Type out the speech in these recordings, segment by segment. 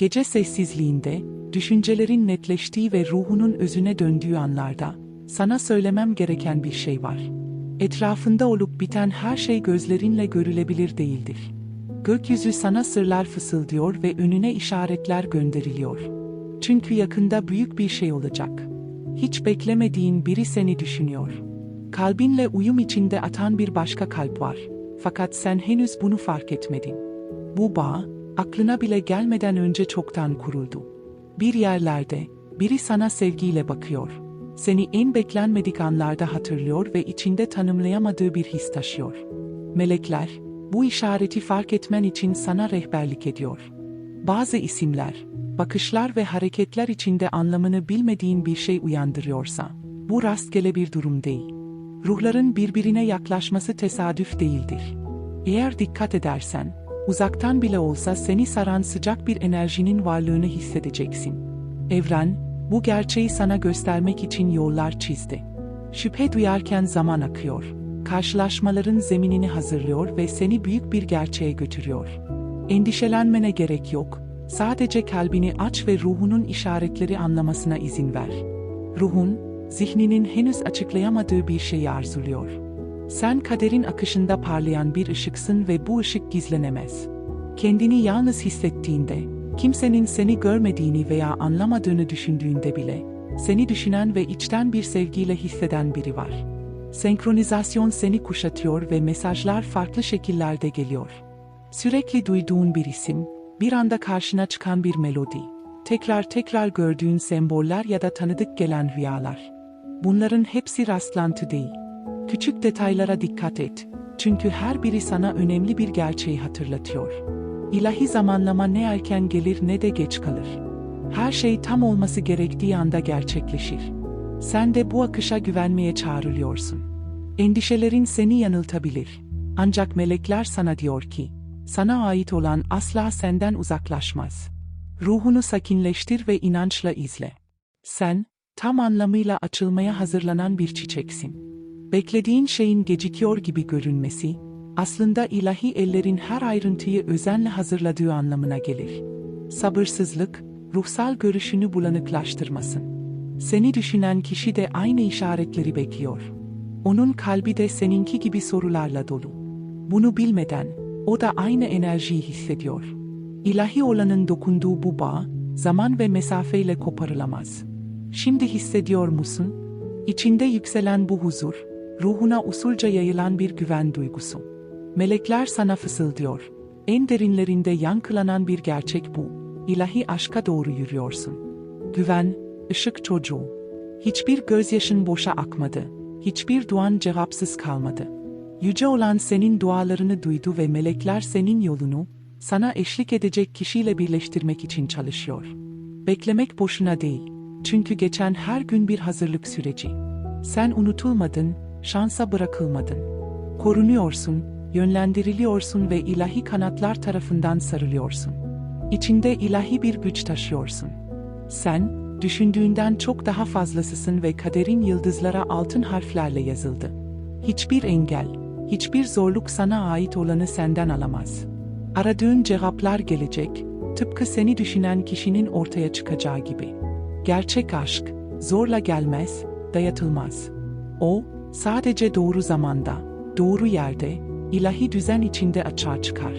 Gece sessizliğinde, düşüncelerin netleştiği ve ruhunun özüne döndüğü anlarda, sana söylemem gereken bir şey var. Etrafında olup biten her şey gözlerinle görülebilir değildir. Gökyüzü sana sırlar fısıldıyor ve önüne işaretler gönderiliyor. Çünkü yakında büyük bir şey olacak. Hiç beklemediğin biri seni düşünüyor. Kalbinle uyum içinde atan bir başka kalp var. Fakat sen henüz bunu fark etmedin. Bu bağ, aklına bile gelmeden önce çoktan kuruldu. Bir yerlerde, biri sana sevgiyle bakıyor. Seni en beklenmedik anlarda hatırlıyor ve içinde tanımlayamadığı bir his taşıyor. Melekler, bu işareti fark etmen için sana rehberlik ediyor. Bazı isimler, bakışlar ve hareketler içinde anlamını bilmediğin bir şey uyandırıyorsa, bu rastgele bir durum değil. Ruhların birbirine yaklaşması tesadüf değildir. Eğer dikkat edersen, uzaktan bile olsa seni saran sıcak bir enerjinin varlığını hissedeceksin. Evren, bu gerçeği sana göstermek için yollar çizdi. Şüphe duyarken zaman akıyor. Karşılaşmaların zeminini hazırlıyor ve seni büyük bir gerçeğe götürüyor. Endişelenmene gerek yok. Sadece kalbini aç ve ruhunun işaretleri anlamasına izin ver. Ruhun, zihninin henüz açıklayamadığı bir şeyi arzuluyor. Sen kaderin akışında parlayan bir ışıksın ve bu ışık gizlenemez. Kendini yalnız hissettiğinde, kimsenin seni görmediğini veya anlamadığını düşündüğünde bile, seni düşünen ve içten bir sevgiyle hisseden biri var. Senkronizasyon seni kuşatıyor ve mesajlar farklı şekillerde geliyor. Sürekli duyduğun bir isim, bir anda karşına çıkan bir melodi, tekrar tekrar gördüğün semboller ya da tanıdık gelen rüyalar. Bunların hepsi rastlantı değil. Küçük detaylara dikkat et. Çünkü her biri sana önemli bir gerçeği hatırlatıyor. İlahi zamanlama ne erken gelir ne de geç kalır. Her şey tam olması gerektiği anda gerçekleşir. Sen de bu akışa güvenmeye çağrılıyorsun. Endişelerin seni yanıltabilir. Ancak melekler sana diyor ki, sana ait olan asla senden uzaklaşmaz. Ruhunu sakinleştir ve inançla izle. Sen, tam anlamıyla açılmaya hazırlanan bir çiçeksin. Beklediğin şeyin gecikiyor gibi görünmesi, aslında ilahi ellerin her ayrıntıyı özenle hazırladığı anlamına gelir. Sabırsızlık, ruhsal görüşünü bulanıklaştırmasın. Seni düşünen kişi de aynı işaretleri bekliyor. Onun kalbi de seninki gibi sorularla dolu. Bunu bilmeden, o da aynı enerjiyi hissediyor. İlahi olanın dokunduğu bu bağ, zaman ve mesafeyle koparılamaz. Şimdi hissediyor musun? İçinde yükselen bu huzur, ruhuna usulca yayılan bir güven duygusu. Melekler sana fısıldıyor. En derinlerinde yankılanan bir gerçek bu. İlahi aşka doğru yürüyorsun. Güven, ışık çocuğu. Hiçbir gözyaşın boşa akmadı. Hiçbir duan cevapsız kalmadı. Yüce olan senin dualarını duydu ve melekler senin yolunu, sana eşlik edecek kişiyle birleştirmek için çalışıyor. Beklemek boşuna değil. Çünkü geçen her gün bir hazırlık süreci. Sen unutulmadın, şansa bırakılmadın. Korunuyorsun, yönlendiriliyorsun ve ilahi kanatlar tarafından sarılıyorsun. İçinde ilahi bir güç taşıyorsun. Sen, düşündüğünden çok daha fazlasısın ve kaderin yıldızlara altın harflerle yazıldı. Hiçbir engel, hiçbir zorluk sana ait olanı senden alamaz. Aradığın cevaplar gelecek, tıpkı seni düşünen kişinin ortaya çıkacağı gibi. Gerçek aşk, zorla gelmez, dayatılmaz. O, sadece doğru zamanda, doğru yerde, ilahi düzen içinde açığa çıkar.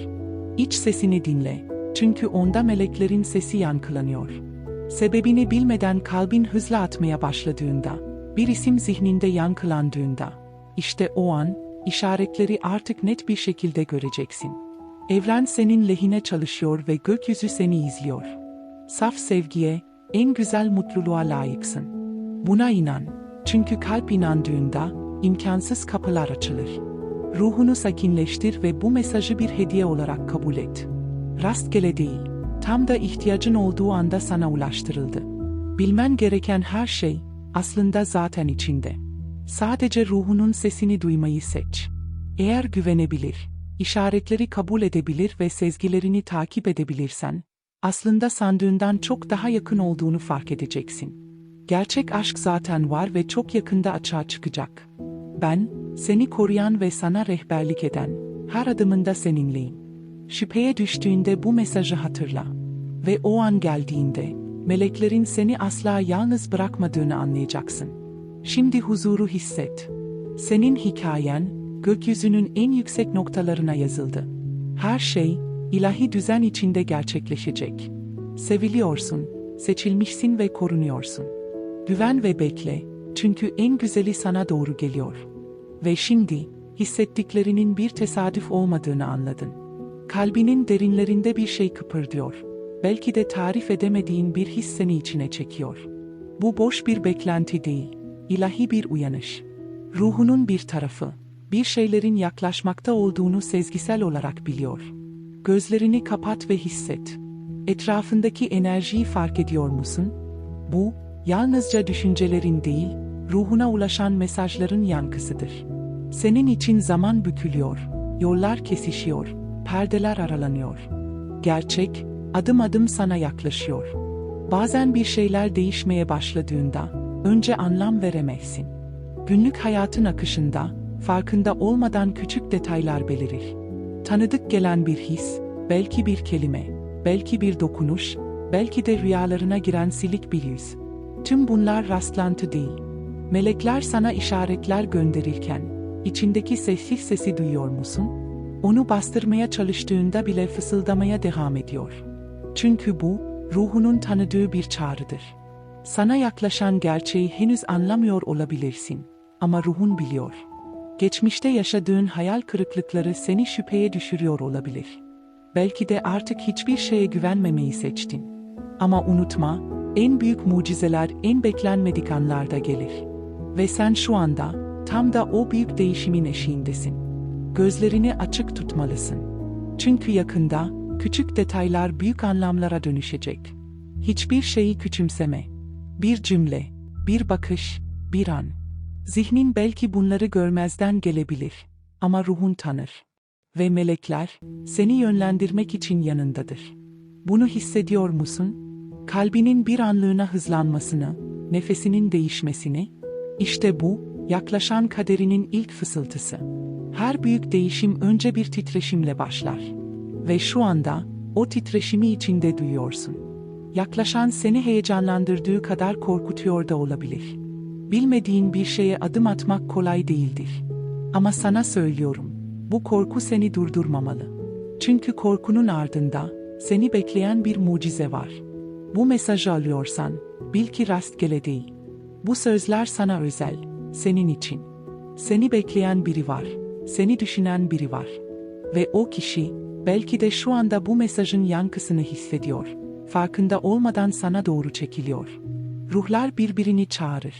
İç sesini dinle, çünkü onda meleklerin sesi yankılanıyor. Sebebini bilmeden kalbin hızla atmaya başladığında, bir isim zihninde yankılandığında, işte o an, işaretleri artık net bir şekilde göreceksin. Evren senin lehine çalışıyor ve gökyüzü seni izliyor. Saf sevgiye, en güzel mutluluğa layıksın. Buna inan. Çünkü kalp inandığında, imkansız kapılar açılır. Ruhunu sakinleştir ve bu mesajı bir hediye olarak kabul et. Rastgele değil, tam da ihtiyacın olduğu anda sana ulaştırıldı. Bilmen gereken her şey, aslında zaten içinde. Sadece ruhunun sesini duymayı seç. Eğer güvenebilir, işaretleri kabul edebilir ve sezgilerini takip edebilirsen, aslında sandığından çok daha yakın olduğunu fark edeceksin. Gerçek aşk zaten var ve çok yakında açığa çıkacak. Ben, seni koruyan ve sana rehberlik eden, her adımında seninleyim. Şüpheye düştüğünde bu mesajı hatırla. Ve o an geldiğinde, meleklerin seni asla yalnız bırakmadığını anlayacaksın. Şimdi huzuru hisset. Senin hikayen, gökyüzünün en yüksek noktalarına yazıldı. Her şey, ilahi düzen içinde gerçekleşecek. Seviliyorsun, seçilmişsin ve korunuyorsun. Güven ve bekle, çünkü en güzeli sana doğru geliyor. Ve şimdi, hissettiklerinin bir tesadüf olmadığını anladın. Kalbinin derinlerinde bir şey kıpırdıyor. Belki de tarif edemediğin bir his seni içine çekiyor. Bu boş bir beklenti değil, ilahi bir uyanış. Ruhunun bir tarafı, bir şeylerin yaklaşmakta olduğunu sezgisel olarak biliyor. Gözlerini kapat ve hisset. Etrafındaki enerjiyi fark ediyor musun? Bu, yalnızca düşüncelerin değil, ruhuna ulaşan mesajların yankısıdır. Senin için zaman bükülüyor, yollar kesişiyor, perdeler aralanıyor. Gerçek, adım adım sana yaklaşıyor. Bazen bir şeyler değişmeye başladığında, önce anlam veremezsin. Günlük hayatın akışında, farkında olmadan küçük detaylar belirir. Tanıdık gelen bir his, belki bir kelime, belki bir dokunuş, belki de rüyalarına giren silik bir yüz. Tüm bunlar rastlantı değil. Melekler sana işaretler gönderirken, içindeki sessiz sesi duyuyor musun? Onu bastırmaya çalıştığında bile fısıldamaya devam ediyor. Çünkü bu, ruhunun tanıdığı bir çağrıdır. Sana yaklaşan gerçeği henüz anlamıyor olabilirsin ama ruhun biliyor. Geçmişte yaşadığın hayal kırıklıkları seni şüpheye düşürüyor olabilir. Belki de artık hiçbir şeye güvenmemeyi seçtin. Ama unutma, en büyük mucizeler en beklenmedik anlarda gelir. Ve sen şu anda, tam da o büyük değişimin eşiğindesin. Gözlerini açık tutmalısın. Çünkü yakında, küçük detaylar büyük anlamlara dönüşecek. Hiçbir şeyi küçümseme. Bir cümle, bir bakış, bir an. Zihnin belki bunları görmezden gelebilir ama ruhun tanır. Ve melekler seni yönlendirmek için yanındadır. Bunu hissediyor musun? Kalbinin bir anlığına hızlanmasını, nefesinin değişmesini, işte bu, yaklaşan kaderinin ilk fısıltısı. Her büyük değişim önce bir titreşimle başlar. Ve şu anda, o titreşimi içinde duyuyorsun. Yaklaşan seni heyecanlandırdığı kadar korkutuyor da olabilir. Bilmediğin bir şeye adım atmak kolay değildir. Ama sana söylüyorum, bu korku seni durdurmamalı. Çünkü korkunun ardında, seni bekleyen bir mucize var. Bu mesajı alıyorsan, bil ki rastgele değil. Bu sözler sana özel, senin için. Seni bekleyen biri var, seni düşünen biri var. Ve o kişi, belki de şu anda bu mesajın yankısını hissediyor. Farkında olmadan sana doğru çekiliyor. Ruhlar birbirini çağırır.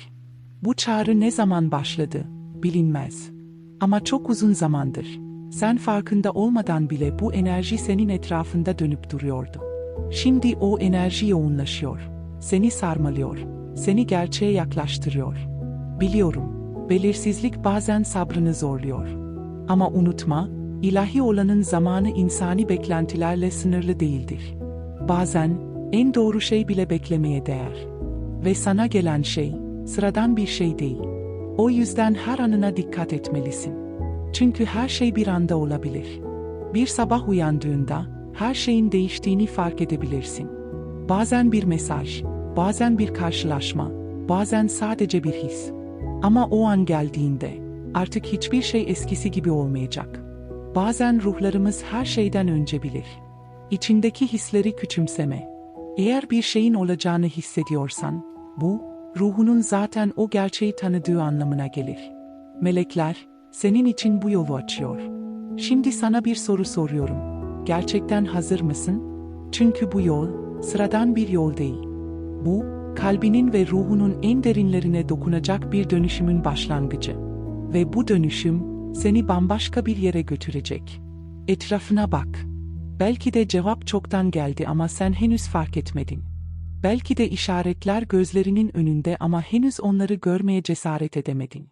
Bu çağrı ne zaman başladı, bilinmez. Ama çok uzun zamandır. Sen farkında olmadan bile bu enerji senin etrafında dönüp duruyordu. Şimdi o enerji yoğunlaşıyor. Seni sarmalıyor. Seni gerçeğe yaklaştırıyor. Biliyorum, belirsizlik bazen sabrını zorluyor. Ama unutma, ilahi olanın zamanı insani beklentilerle sınırlı değildir. Bazen, en doğru şey bile beklemeye değer. Ve sana gelen şey, sıradan bir şey değil. O yüzden her anına dikkat etmelisin. Çünkü her şey bir anda olabilir. Bir sabah uyandığında her şeyin değiştiğini fark edebilirsin. Bazen bir mesaj, bazen bir karşılaşma, bazen sadece bir his. Ama o an geldiğinde artık hiçbir şey eskisi gibi olmayacak. Bazen ruhlarımız her şeyden önce bilir. İçindeki hisleri küçümseme. Eğer bir şeyin olacağını hissediyorsan, bu ruhunun zaten o gerçeği tanıdığı anlamına gelir. Melekler, senin için bu yolu açıyor. Şimdi sana bir soru soruyorum. Gerçekten hazır mısın? Çünkü bu yol, sıradan bir yol değil. Bu, kalbinin ve ruhunun en derinlerine dokunacak bir dönüşümün başlangıcı. Ve bu dönüşüm, seni bambaşka bir yere götürecek. Etrafına bak. Belki de cevap çoktan geldi ama sen henüz fark etmedin. Belki de işaretler gözlerinin önünde ama henüz onları görmeye cesaret edemedin.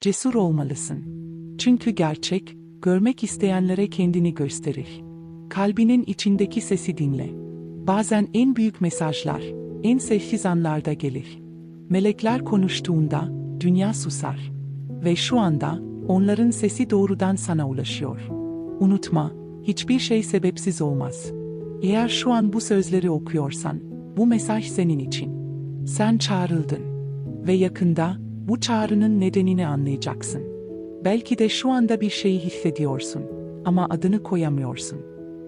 Cesur olmalısın. Çünkü gerçek, görmek isteyenlere kendini gösterir. Kalbinin içindeki sesi dinle. Bazen en büyük mesajlar, en sessiz anlarda gelir. Melekler konuştuğunda, dünya susar. Ve şu anda, onların sesi doğrudan sana ulaşıyor. Unutma, hiçbir şey sebepsiz olmaz. Eğer şu an bu sözleri okuyorsan, bu mesaj senin için. Sen çağrıldın. Ve yakında, bu çağrının nedenini anlayacaksın. Belki de şu anda bir şeyi hissediyorsun. Ama adını koyamıyorsun.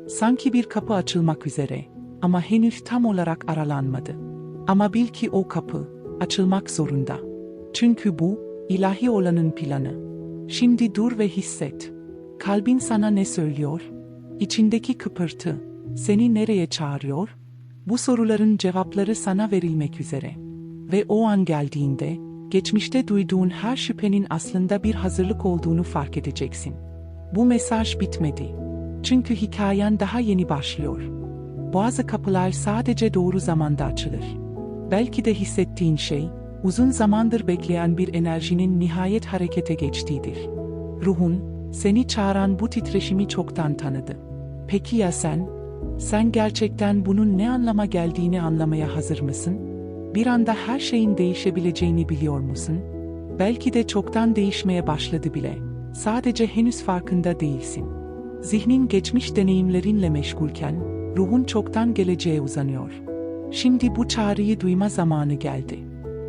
Sanki bir kapı açılmak üzere. Ama henüz tam olarak aralanmadı. Ama bil ki o kapı, açılmak zorunda. Çünkü bu, ilahi olanın planı. Şimdi dur ve hisset. Kalbin sana ne söylüyor? İçindeki kıpırtı, seni nereye çağırıyor? Bu soruların cevapları sana verilmek üzere. Ve o an geldiğinde, geçmişte duyduğun her şüphenin aslında bir hazırlık olduğunu fark edeceksin. Bu mesaj bitmedi. Çünkü hikayen daha yeni başlıyor. Bazı kapılar sadece doğru zamanda açılır. Belki de hissettiğin şey, uzun zamandır bekleyen bir enerjinin nihayet harekete geçtiğidir. Ruhun, seni çağıran bu titreşimi çoktan tanıdı. Peki ya sen? Sen gerçekten bunun ne anlama geldiğini anlamaya hazır mısın? Bir anda her şeyin değişebileceğini biliyor musun? Belki de çoktan değişmeye başladı bile. Sadece henüz farkında değilsin. Zihnin geçmiş deneyimlerinle meşgulken, ruhun çoktan geleceğe uzanıyor. Şimdi bu çağrıyı duyma zamanı geldi.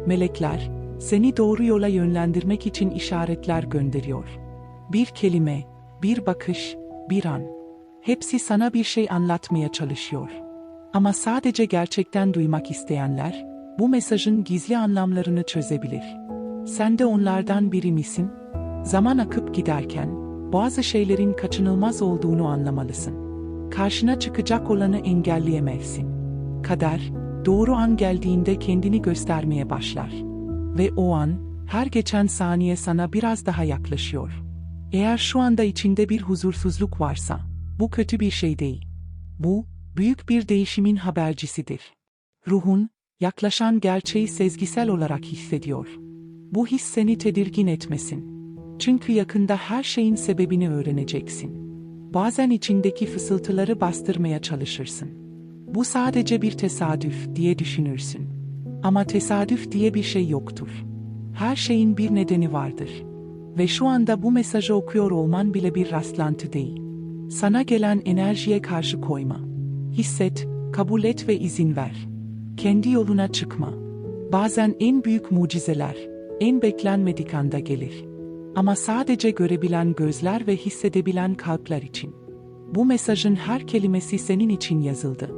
Melekler, seni doğru yola yönlendirmek için işaretler gönderiyor. Bir kelime, bir bakış, bir an. Hepsi sana bir şey anlatmaya çalışıyor. Ama sadece gerçekten duymak isteyenler, bu mesajın gizli anlamlarını çözebilir. Sen de onlardan biri misin? Zaman akıp giderken, bazı şeylerin kaçınılmaz olduğunu anlamalısın. Karşına çıkacak olanı engelleyemezsin. Kader, doğru an geldiğinde kendini göstermeye başlar. Ve o an, her geçen saniye sana biraz daha yaklaşıyor. Eğer şu anda içinde bir huzursuzluk varsa, bu kötü bir şey değil. Bu, büyük bir değişimin habercisidir. Ruhun, yaklaşan gerçeği sezgisel olarak hissediyor. Bu his seni tedirgin etmesin. Çünkü yakında her şeyin sebebini öğreneceksin. Bazen içindeki fısıltıları bastırmaya çalışırsın. Bu sadece bir tesadüf diye düşünürsün. Ama tesadüf diye bir şey yoktur. Her şeyin bir nedeni vardır. Ve şu anda bu mesajı okuyor olman bile bir rastlantı değil. Sana gelen enerjiye karşı koyma. Hisset, kabul et ve izin ver. Kendi yoluna çıkma. Bazen en büyük mucizeler, en beklenmedik anda gelir. Ama sadece görebilen gözler ve hissedebilen kalpler için. Bu mesajın her kelimesi senin için yazıldı.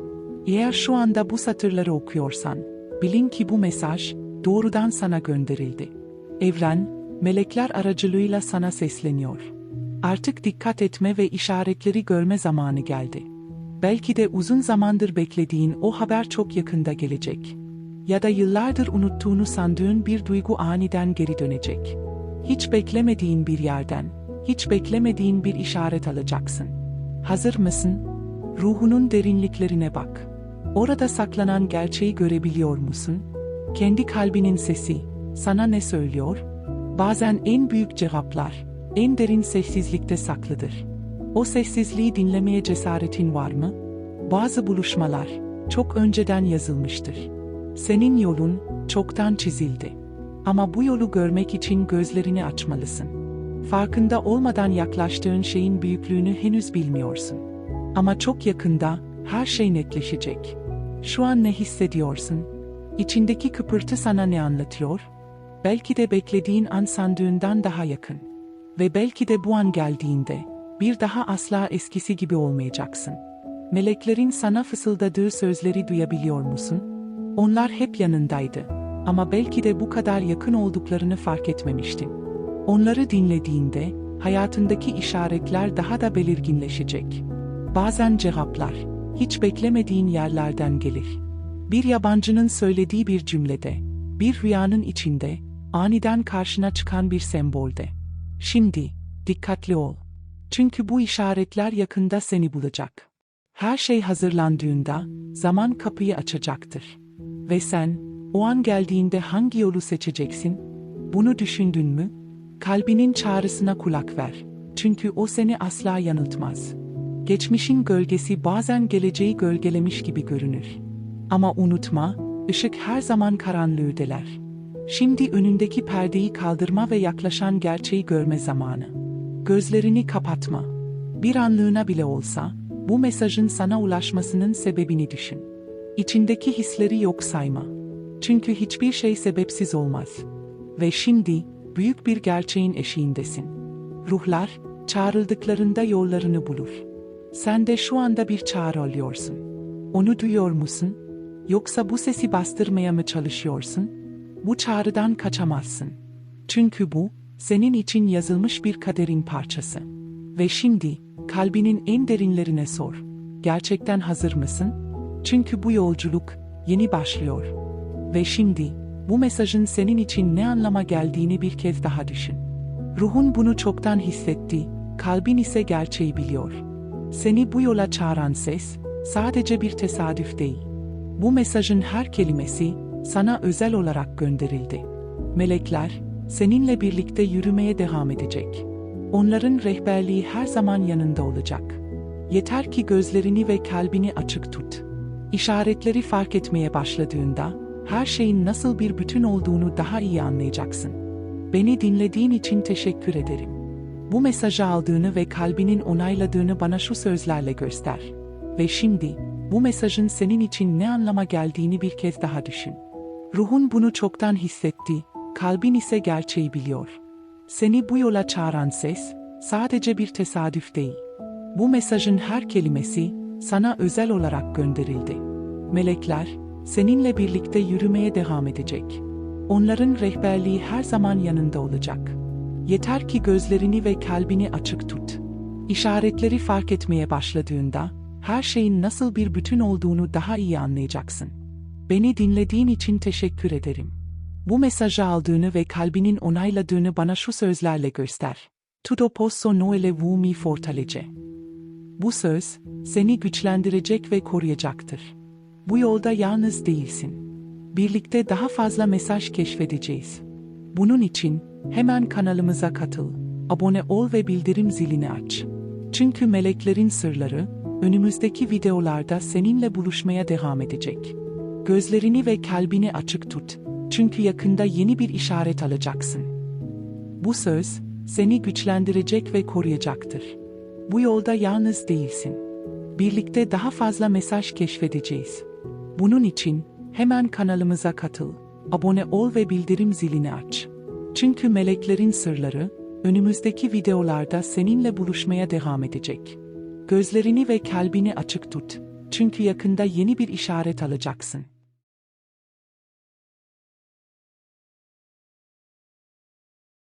Eğer şu anda bu satırları okuyorsan, bilin ki bu mesaj doğrudan sana gönderildi. Evren, melekler aracılığıyla sana sesleniyor. Artık dikkat etme ve işaretleri görme zamanı geldi. Belki de uzun zamandır beklediğin o haber çok yakında gelecek. Ya da yıllardır unuttuğunu sandığın bir duygu aniden geri dönecek. Hiç beklemediğin bir yerden, hiç beklemediğin bir işaret alacaksın. Hazır mısın? Ruhunun derinliklerine bak. Orada saklanan gerçeği görebiliyor musun? Kendi kalbinin sesi sana ne söylüyor? Bazen en büyük cevaplar en derin sessizlikte saklıdır. O sessizliği dinlemeye cesaretin var mı? Bazı buluşmalar çok önceden yazılmıştır. Senin yolun çoktan çizildi. Ama bu yolu görmek için gözlerini açmalısın. Farkında olmadan yaklaştığın şeyin büyüklüğünü henüz bilmiyorsun. Ama çok yakında her şey netleşecek. Şu an ne hissediyorsun? İçindeki kıpırtı sana ne anlatıyor? Belki de beklediğin an sandığından daha yakın. Ve belki de bu an geldiğinde bir daha asla eskisi gibi olmayacaksın. Meleklerin sana fısıldadığı sözleri duyabiliyor musun? Onlar hep yanındaydı. Ama belki de bu kadar yakın olduklarını fark etmemiştin. Onları dinlediğinde hayatındaki işaretler daha da belirginleşecek. Bazen cevaplar hiç beklemediğin yerlerden gelir. Bir yabancının söylediği bir cümlede, bir rüyanın içinde, aniden karşına çıkan bir sembolde. Şimdi, dikkatli ol. Çünkü bu işaretler yakında seni bulacak. Her şey hazırlandığında, zaman kapıyı açacaktır. Ve sen, o an geldiğinde hangi yolu seçeceksin? Bunu düşündün mü? Kalbinin çağrısına kulak ver. Çünkü o seni asla yanıltmaz. Geçmişin gölgesi bazen geleceği gölgelemiş gibi görünür. Ama unutma, ışık her zaman karanlığı deler. Şimdi önündeki perdeyi kaldırma ve yaklaşan gerçeği görme zamanı. Gözlerini kapatma. Bir anlığına bile olsa, bu mesajın sana ulaşmasının sebebini düşün. İçindeki hisleri yok sayma. Çünkü hiçbir şey sebepsiz olmaz. Ve şimdi, büyük bir gerçeğin eşiğindesin. Ruhlar, çağrıldıklarında yollarını bulur. Sen de şu anda bir çağrı alıyorsun. Onu duyuyor musun? Yoksa bu sesi bastırmaya mı çalışıyorsun? Bu çağrıdan kaçamazsın. Çünkü bu, senin için yazılmış bir kaderin parçası. Ve şimdi, kalbinin en derinlerine sor. Gerçekten hazır mısın? Çünkü bu yolculuk, yeni başlıyor. Ve şimdi, bu mesajın senin için ne anlama geldiğini bir kez daha düşün. Ruhun bunu çoktan hissetti, kalbin ise gerçeği biliyor. Seni bu yola çağıran ses, sadece bir tesadüf değil. Bu mesajın her kelimesi, sana özel olarak gönderildi. Melekler, seninle birlikte yürümeye devam edecek. Onların rehberliği her zaman yanında olacak. Yeter ki gözlerini ve kalbini açık tut. İşaretleri fark etmeye başladığında, her şeyin nasıl bir bütün olduğunu daha iyi anlayacaksın. Beni dinlediğin için teşekkür ederim. Bu mesajı aldığını ve kalbinin onayladığını bana şu sözlerle göster. Ve şimdi, bu mesajın senin için ne anlama geldiğini bir kez daha düşün. Ruhun bunu çoktan hissetti, kalbin ise gerçeği biliyor. Seni bu yola çağıran ses, sadece bir tesadüf değil. Bu mesajın her kelimesi, sana özel olarak gönderildi. Melekler, seninle birlikte yürümeye devam edecek. Onların rehberliği her zaman yanında olacak. Yeter ki gözlerini ve kalbini açık tut. İşaretleri fark etmeye başladığında, her şeyin nasıl bir bütün olduğunu daha iyi anlayacaksın. Beni dinlediğin için teşekkür ederim. Bu mesajı aldığını ve kalbinin onayladığını bana şu sözlerle göster. Tutto posso noele vu mi fortalece. Bu söz, seni güçlendirecek ve koruyacaktır. Bu yolda yalnız değilsin. Birlikte daha fazla mesaj keşfedeceğiz. Bunun için, hemen kanalımıza katıl, abone ol ve bildirim zilini aç. Çünkü meleklerin sırları, önümüzdeki videolarda seninle buluşmaya devam edecek. Gözlerini ve kalbini açık tut. Çünkü yakında yeni bir işaret alacaksın. Bu söz, seni güçlendirecek ve koruyacaktır. Bu yolda yalnız değilsin. Birlikte daha fazla mesaj keşfedeceğiz. Bunun için, hemen kanalımıza katıl, abone ol ve bildirim zilini aç. Çünkü meleklerin sırları, önümüzdeki videolarda seninle buluşmaya devam edecek. Gözlerini ve kalbini açık tut. Çünkü yakında yeni bir işaret alacaksın.